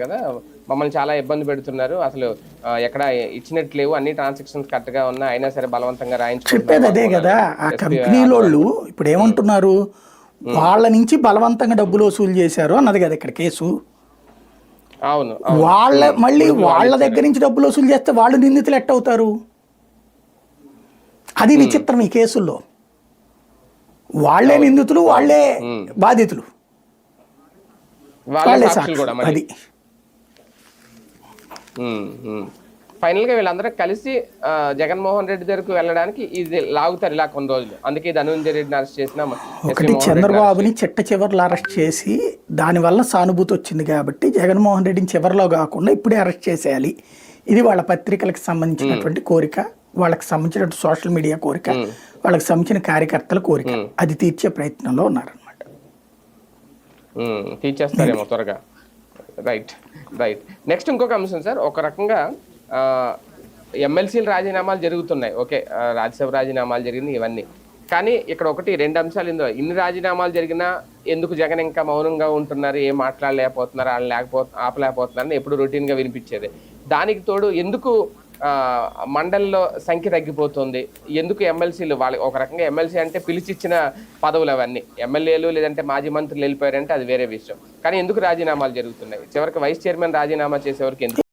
కదా? మమ్మల్ని చాలా ఇబ్బంది పెడుతున్నారు. అసలు ఎక్కడ ఇచ్చినట్టు లేవు అన్ని ట్రాన్సాక్షన్స్ కరెక్ట్గా ఉన్నా అయినా సరే బలవంతంగా చెప్పేది అదే కదా. ఆ కంపెనీలోళ్ళు ఇప్పుడు ఏమంటున్నారు? వాళ్ళ నుంచి బలవంతంగా డబ్బులు వసూలు చేశారు అన్నది కదా ఇక్కడ కేసు. అవును. వాళ్ళ మళ్ళీ వాళ్ళ దగ్గర నుంచి డబ్బులు వసూలు చేస్తే వాళ్ళు నిందితులు ఎట్ట అవుతారు అది విచిత్రం ఈ కేసుల్లో. వాళ్ళే నిందితులు వాళ్ళే బాధితులు. వాళ్ళే సాక్షులు అది. ఫైనల్గా వీళ్ళందరూ కలిసి జగన్మోహన్ రెడ్డి దగ్గరకు వెళ్ళడానికి ఇది లాగుతారు ఇలా కొన్ని రోజులు. అందుకే ధనుంజయ రెడ్డిని అరెస్ట్ చేసిన ఒకటి చంద్రబాబుని చిట్ట చివరిలో అరెస్ట్ చేసి దానివల్ల సానుభూతి వచ్చింది కాబట్టి జగన్మోహన్ రెడ్డిని చివరిలో కాకుండా ఇప్పుడే అరెస్ట్ చేసేయాలి. ఇది వాళ్ళ పత్రికలకు సంబంధించినటువంటి కోరిక. వాళ్ళకి సంబంధించిన సోషల్ మీడియా కోరిక. వాళ్ళకి సంబంధించిన కార్యకర్తల కోరిక. అది తీర్చే ప్రయత్నంలో ఉన్నారనమాట తీర్చేస్తారేమో త్వరగా. రైట్ రైట్ నెక్స్ట్ ఇంకొక అంశం సార్ ఒక రకంగా ఎమ్మెల్సీలు రాజీనామాలు జరుగుతున్నాయి. ఓకే రాజ్యసభ రాజీనామాలు జరిగింది ఇవన్నీ. కానీ ఇక్కడ ఒకటి రెండు అంశాలు ఇందులో. ఇన్ని రాజీనామాలు జరిగినా ఎందుకు జగన్ ఇంకా మౌనంగా ఉంటున్నారు? ఏం మాట్లాడలేకపోతున్నారు? వాళ్ళు లేకపో ఆపలేకపోతున్నారని ఎప్పుడు రొటీన్గా వినిపించేది. దానికి తోడు ఎందుకు మండలిలో సంఖ్య తగ్గిపోతుంది. ఎందుకు ఎమ్మెల్సీలు వాళ్ళకి ఒక రకంగా ఎమ్మెల్సీ అంటే పిలిచిచ్చిన పదవులు అవన్నీ. ఎమ్మెల్యేలు లేదంటే మాజీ మంత్రులు వెళ్ళిపోయారంటే అది వేరే విషయం. కానీ ఎందుకు రాజీనామాలు జరుగుతున్నాయి? చివరికి వైస్ చైర్మన్ రాజీనామా చేసేవరకు ఎందుకు?